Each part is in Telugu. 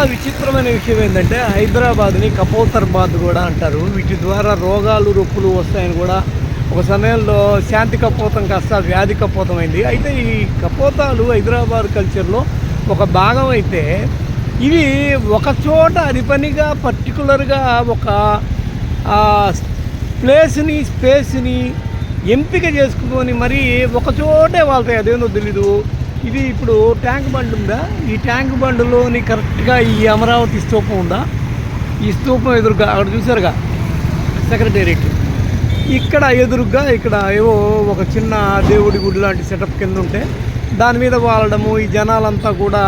విచిత్రమైన విషయం ఏంటంటే హైదరాబాద్ని కపోతర్బాద్ కూడా అంటారు. వీటి ద్వారా రోగాలు రొప్పులు వస్తాయని కూడా ఒక సమయంలో శాంతి కపోతం కాస్త వ్యాధి కపోతం అయింది. అయితే ఈ కపోతాలు హైదరాబాద్ కల్చర్లో ఒక భాగం అయితే ఇవి ఒక చోట అది పనిగా పర్టికులర్గా ఒక ప్లేస్ని స్పేస్ని ఎంపిక చేసుకుని మరి ఒక చోటే వాళ్ళతో అదేందో తెలీదు. ఇది ఇప్పుడు ట్యాంక్ బండ్ ఉందా? ఈ ట్యాంక్ బండ్లోని కరెక్ట్గా ఈ అమరావతి స్తూపం ఉందా? ఈ స్తూపం ఎదురుగా అక్కడ చూసారుగా? సెక్రటేరియట్. ఇక్కడ ఎదురుగా ఇక్కడ ఏవో ఒక చిన్న దేవుడి గుడి లాంటి సెటప్ కింద ఉంటే దాని మీద వాలడము ఈ జనాలంతా కూడా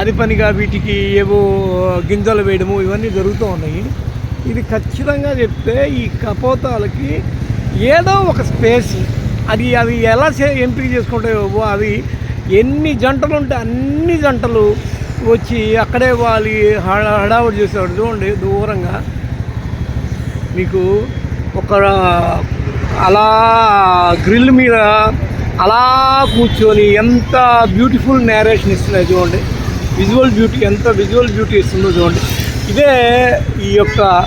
అది పనిగా వీటికి ఏవో గింజలు వేయడము ఇవన్నీ జరుగుతూ ఉన్నాయి. ఇది ఖచ్చితంగా చెప్తే ఈ కపోతాలకి ఏదో ఒక స్పేస్. అది అవి ఎలా ఎంపిక చేసుకుంటాయో అవి ఎన్ని జంటలు ఉంటే అన్ని జంటలు వచ్చి అక్కడే వాళ్ళు హడా- హడావుడి చేసేవాడు చూడండి దూరంగా మీకు ఒక అలా గ్రిల్ మీద అలా కూర్చొని ఎంత బ్యూటిఫుల్ నేరేషన్ ఇస్తున్నాయి చూడండి. విజువల్ బ్యూటీ ఎంత విజువల్ బ్యూటీ ఇస్తుందో చూడండి. ఇదే ఈ యొక్క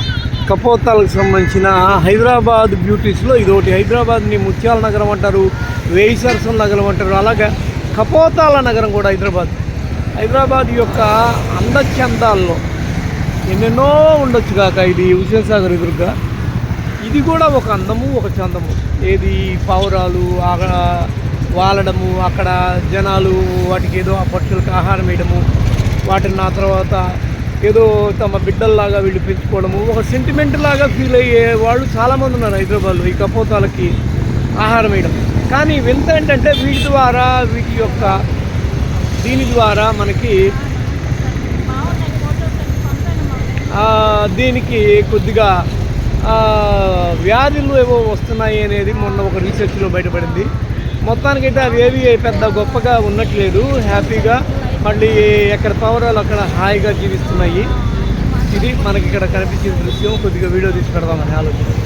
కపోతాలకు సంబంధించిన హైదరాబాద్ బ్యూటీస్లో ఇది ఒకటి హైదరాబాద్ని ముత్యాల నగరం అంటారు వేయి నగరం అంటారు. అలాగా కపోతాల నగరం కూడా హైదరాబాద్. హైదరాబాద్ యొక్క అందచందాల్లో ఎన్నెన్నో ఉండొచ్చు కాక ఇది హుసేన్ సాగర్ ఎదురుగా. ఇది కూడా ఒక అందము ఒక చందము. ఏది పావురాలు అక్కడ వాలడము అక్కడ జనాలు వాటికి ఏదో ఆ పక్షులకు ఆహారం వేయడము వాటిని ఆ తర్వాత ఏదో తమ బిడ్డల్లాగా వీళ్ళు పెంచుకోవడము ఒక సెంటిమెంట్ లాగా ఫీల్ అయ్యే వాళ్ళు చాలామంది ఉన్నారు హైదరాబాద్లో ఈ కపోతాలకి ఆహారం వేయడం. కానీ వింత ఏంటంటే వీటి ద్వారా వీటి యొక్క దీని ద్వారా మనకి దీనికి కొద్దిగా వ్యాధులు ఏవో వస్తున్నాయి అనేది మొన్న ఒక రీసెర్చ్లో బయటపడింది. మొత్తానికైతే అది ఏవి పెద్ద గొప్పగా ఉన్నట్లేదు. హ్యాపీగా మళ్ళీ ఎక్కడ పౌరాలు అక్కడ హాయిగా జీవిస్తున్నాయి. ఇది మనకి ఇక్కడ కనిపించిన దృశ్యం. కొద్దిగా వీడియో తీసి పెడదామని ఆలోచన.